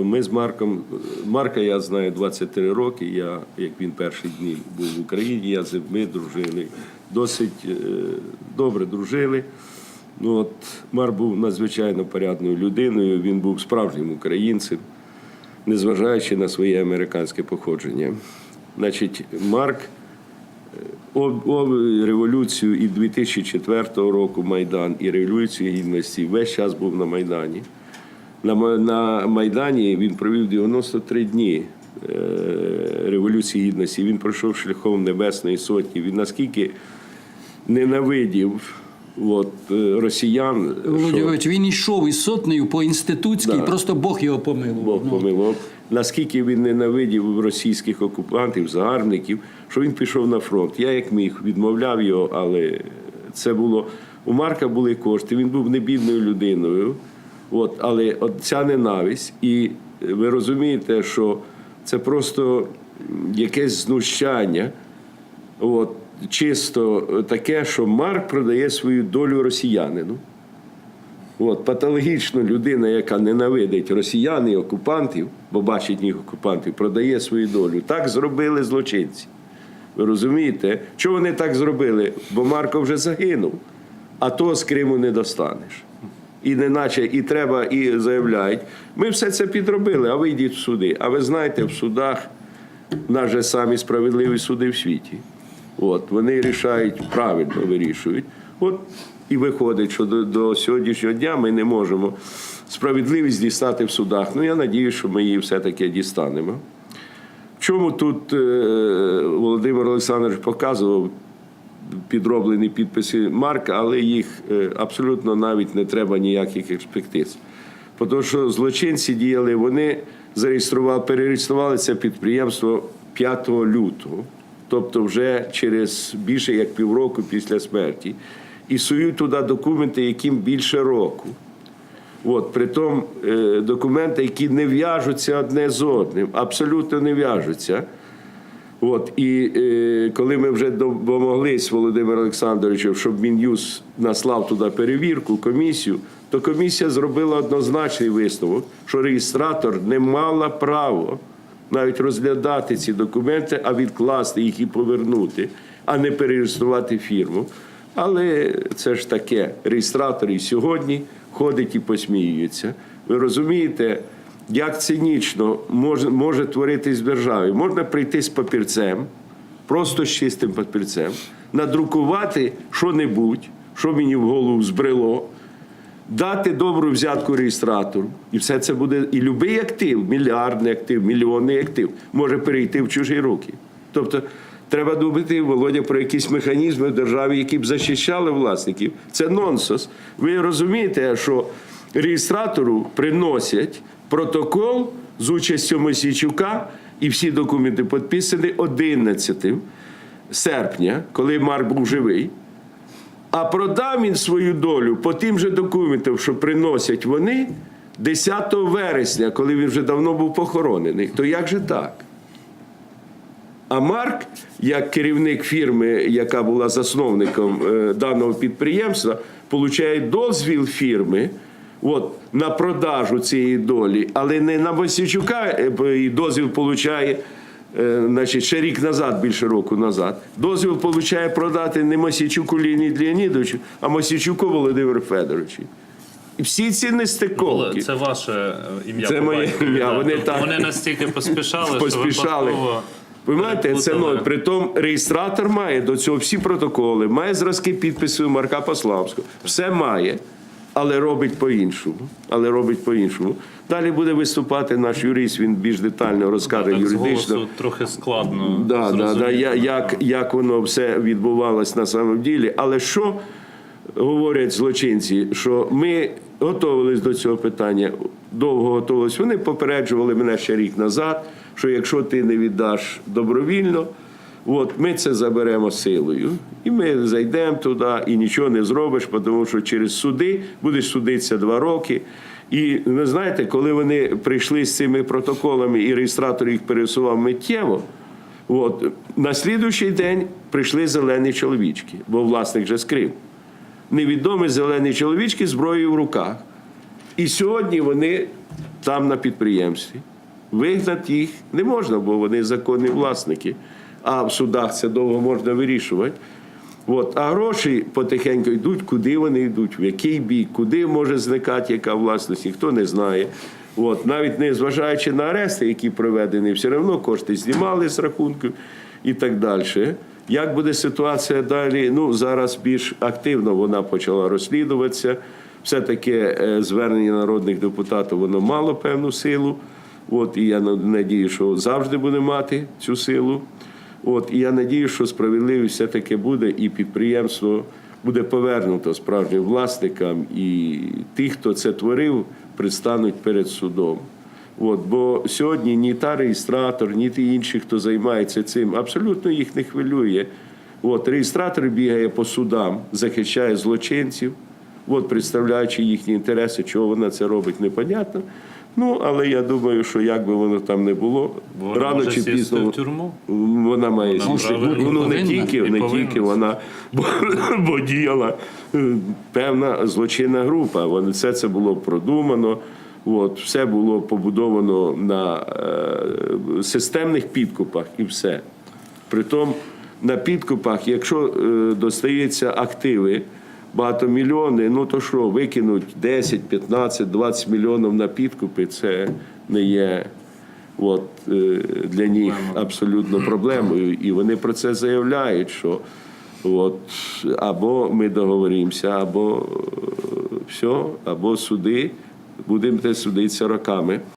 Ми з Марком, Марка я знаю 23 роки. Я, як він перші дні був в Україні, я ми дружили. Досить е, добре дружили. Ну, от, Марк був надзвичайно порядною людиною, він був справжнім українцем, незважаючи на своє американське походження. Значить, Марк е, об, об революцію і 2004 року Майдан, і революцію гідності весь час був на Майдані. На, Майдані він провів 93 дні е, Революції Гідності. Він пройшов шляхом Небесної Сотні. Він наскільки ненавидів от, е, росіян, Володимирович, він йшов із сотнею по інститутській, Да. просто Бог його помилував. Бог Ну, помилував, наскільки він ненавидів російських окупантів, загарбників, що він пішов на фронт. Я як міг відмовляв його, але це було у Марка були кошти. Він був небідною людиною. От, але от ця ненависть, і ви розумієте, що це просто якесь знущання. От, чисто таке, що Марк продає свою долю росіянину. От, патологічна людина, яка ненавидить росіян і окупантів, бо бачить них окупантів, продає свою долю. Так зробили злочинці. Ви розумієте? Чого вони так зробили? Бо Марко вже загинув, а того з Криму не достанеш. І неначе і треба, і заявляють. Ми все це підробили, а ви йдіть в суди. А ви знаєте, в судах в нас же самі справедливі суди в світі. От, вони рішають, правильно вирішують. От і виходить, що до, до сьогоднішнього дня ми не можемо справедливість дістати в судах. Ну, я надію, що ми її все-таки дістанемо. Чому тут е, Володимир Олександрович показував підроблені підписи Марка, але їх е, абсолютно навіть не треба ніяких експертиз. Тому що злочинці діяли, вони зареєстрували, перереєстрували це підприємство 5 лютого, тобто вже через більше як півроку після смерті, і сують туди документи, яким більше року. От, притом е, документи, які не в'яжуться одне з одним, абсолютно не в'яжуться. От, і е, коли ми вже домоглись Володимиру Олександровичу, щоб Мін'юз наслав туди перевірку, комісію, то комісія зробила однозначний висновок, що реєстратор не мала права навіть розглядати ці документи, а відкласти їх і повернути, а не перереєструвати фірму. Але це ж таке. Реєстратор і сьогодні ходить і посміюється. Ви розумієте, як цинічно може, може творитись в державі. Можна прийти з папірцем, просто з чистим папірцем, надрукувати що-небудь, що мені в голову збрело, дати добру взятку реєстратору, і все це буде. І будь-який актив, мільярдний актив, мільйонний актив, може перейти в чужі руки. Тобто, треба думати, Володя, про якісь механізми в державі, які б захищали власників. Це нонсенс. Ви розумієте, що реєстратору приносять протокол з участю Мосійчука, і всі документи підписані 11 серпня, коли Марк був живий. А продав він свою долю по тим же документам, що приносять вони 10 вересня, коли він вже давно був похоронений. То як же так? А Марк, як керівник фірми, яка була засновником е, даного підприємства, получає дозвіл фірми от, на продажу цієї долі, але не на Мосійчука е, дозвіл получає. е, Значить, ще рік назад, більше року назад, дозвіл получає продати не Мосійчуку Леоніду Леонідовичу, а Мосійчуку Володимиру Федоровичу. І всі ці нестиковки. Це ваше е, ім'я. Це моє ім'я, вони Тобто так- вони настільки поспішали, Поспішали. що випадково Понимаєте, це переплутали. ну, притом реєстратор має до цього всі протоколи, має зразки підписів Марка Пославського, все має, але робить по-іншому. Але робить по-іншому. Далі буде виступати наш юрист, він більш детально розкаже Так, з юридично. голосу трохи складно. Да, да, да, як, як воно все відбувалось на самом ділі. Але що говорять злочинці, що ми готувалися до цього питання, довго готувалися. Вони попереджували мене ще рік назад, що якщо ти не віддаш добровільно, от ми це заберемо силою. І ми зайдемо туди і нічого не зробиш, тому що через суди будеш судитися два роки. І ви знаєте, коли вони прийшли з цими протоколами і реєстратор їх пересував миттєво. От на слідуючий день прийшли зелені чоловічки, бо власник вже скрив. Невідомі зелені чоловічки зброєю в руках. І сьогодні вони там на підприємстві. Вигнати їх не можна, бо вони законні власники. А в судах це довго можна вирішувати. От, а гроші потихеньку йдуть, куди вони йдуть, в який бік, куди може зникати яка власність, ніхто не знає. От, навіть не зважаючи на арести, які проведені, все одно кошти знімали з рахунків і так далі. Як буде ситуація далі? Ну, зараз більш активно вона почала розслідуватися. Все-таки е, звернення народних депутатів воно мало певну силу. От, і я надію, що завжди буде мати цю силу. От, і я надію, що справедливість все-таки буде, і підприємство буде повернуто справжнім власникам, і ті, хто це творив, предстануть перед судом. От, бо сьогодні ні та реєстратор, ні ті інші, хто займається цим, абсолютно їх не хвилює. От, реєстратор бігає по судам, захищає злочинців, от, представляючи їхні інтереси, чого вона це робить, непонятно. Ну, але я думаю, що як би воно там не було, Вона рано чи пізно в тюрму. вона має Вона сісти. Ну, не тільки, не тільки вона, бо, бо діяла е, певна злочинна група. Вони все це було продумано. От, все було побудовано на е, системних підкупах і все. Притом на підкупах, якщо е, достається активи багатомільйони, ну то що, викинуть 10, 15, 20 мільйонів на підкупи, це не є от, е, для них абсолютно проблемою. І вони про це заявляють, що от, або ми договоримося, або е, все, або суди, будемо судитися роками.